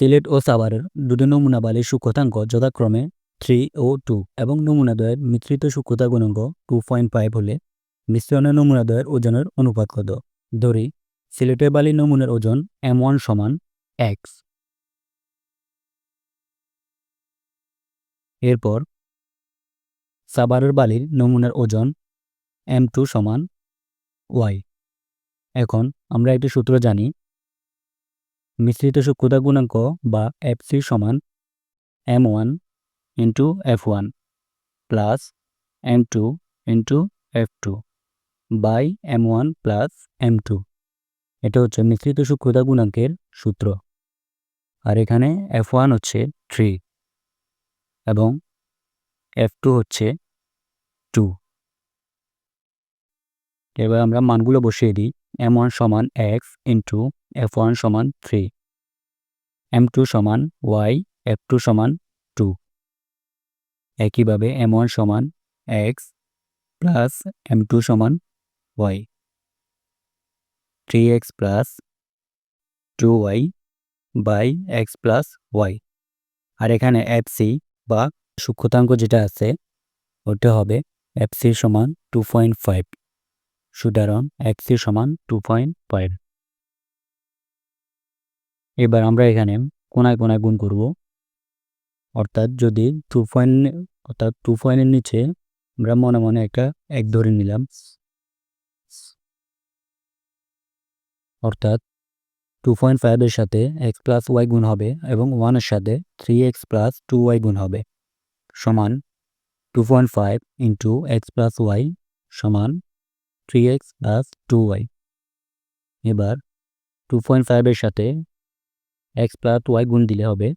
সিলেট ও সাভারের দুটি নমুনা বালির সূক্ষ্মতাঙ্ক যথাক্রমে থ্রি ও টু এবং নমুনাদ্বয়ের মিশ্রিত সূক্ষ্মতা গুণাঙ্ক টু পয়েন্ট ফাইভ হলে মিশ্রণের নমুনাদ্বয়ের ওজনের অনুপাত কত? ধরি সিলেটের বালির নমুনার ওজন এম ওয়ান সমান এক্স। এরপর, সাভারের বালির নমুনার ওজন এম টু সমান ওয়াই। এখন আমরা একটি সূত্র জানি মিশ্রিত সূক্ষ্মতা গুণাঙ্ক বা এফ সি সমান M one into F one plus M two into F two by M one plus M two এটা হচ্ছে মিশ্রিত সূক্ষ্মতা গুণাঙ্কের সূত্র। আর এখানে এফ ওয়ান হচ্ছে থ্রি এবং এফ টু হচ্ছে টু এবার আমরা মানগুলো বসিয়ে দিই। এম ওয়ান সমান এক্স ইন্টু এফ ওয়ান সমান থ্রি। এম টু সমান ওয়াই, এফ টু সমান টু। একইভাবে এম ওয়ান সমান এক্স প্লাস এম টু সমান Y. Three X plus two Y by X plus Y. আর এখানে এফ সি বা সূক্ষ্মতাঙ্ক যেটা আছে, ওটা হবে এফ সি সমান টু পয়েন্ট ফাইভ। সুতরাং এক্স সি সমান টু পয়েন্ট ফাইভ। এবার আমরা এখানে কোনায় কোনায় গুণ করব। অর্থাৎ যদি টু পয়েন্ট অর্থাৎ টু পয়েন্টের নিচে আমরা মনে মনে একটা এক ধরে নিলাম। অর্থাৎ টু পয়েন্ট ফাইভের সাথে এক্স প্লাস ওয়াই গুণ হবে এবং ওয়ানের সাথে three X plus two Y গুণ হবে সমান two point five into X plus Y সমান three X plus two Y এবার টু পয়েন্ট ফাইভের সাথে এক্স প্লাস ওয়াই গুণ দিলে হবে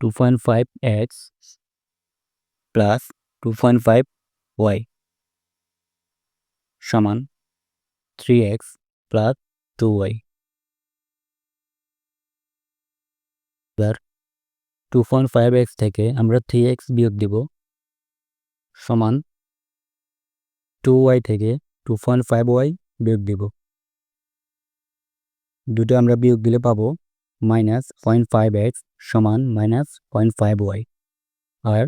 two point five X plus two point five Y সমান three X plus two Y এবার two point five X থেকে আমরা থ্রি এক্স বিয়োগ দিব সমান টু ওয়াই থেকে টু পয়েন্ট ফাইভ ওয়াই বিয়োগ দিব। দুটো আমরা বিয়োগ দিলে পাবো মাইনাস পয়েন্ট ফাইভ এক্স সমান মাইনাস পয়েন্ট ফাইভ ওয়াই। আর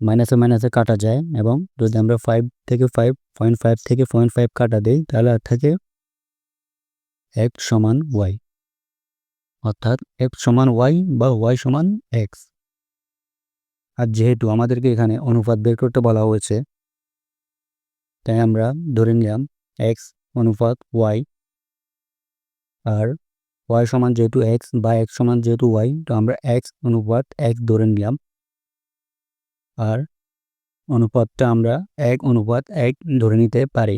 মাইনাসে মাইনাসে কাটা যায় এবং যদি আমরা ফাইভ থেকে ফাইভ, পয়েন্ট ফাইভ থেকে পয়েন্ট ফাইভ কাটা দিই, তাহলে আর থাকে এক্স সমান ওয়াই। অর্থাৎ এক্স সমান ওয়াই বা ওয়াই সমান এক্স। আর যেহেতু আমাদেরকে এখানে অনুপাত বের করতে বলা হয়েছে, তাই আমরা ধরে নিলাম এক্স অনুপাত ওয়াই। আর ওয়াই সমান যেহেতু এক্স বা এক্স সমান যেহেতু ওয়াই তো আমরা এক্স অনুপাত এক্স ধরে নিলাম। আর অনুপাতটা আমরা এক অনুপাত এক ধরে নিতে পারি।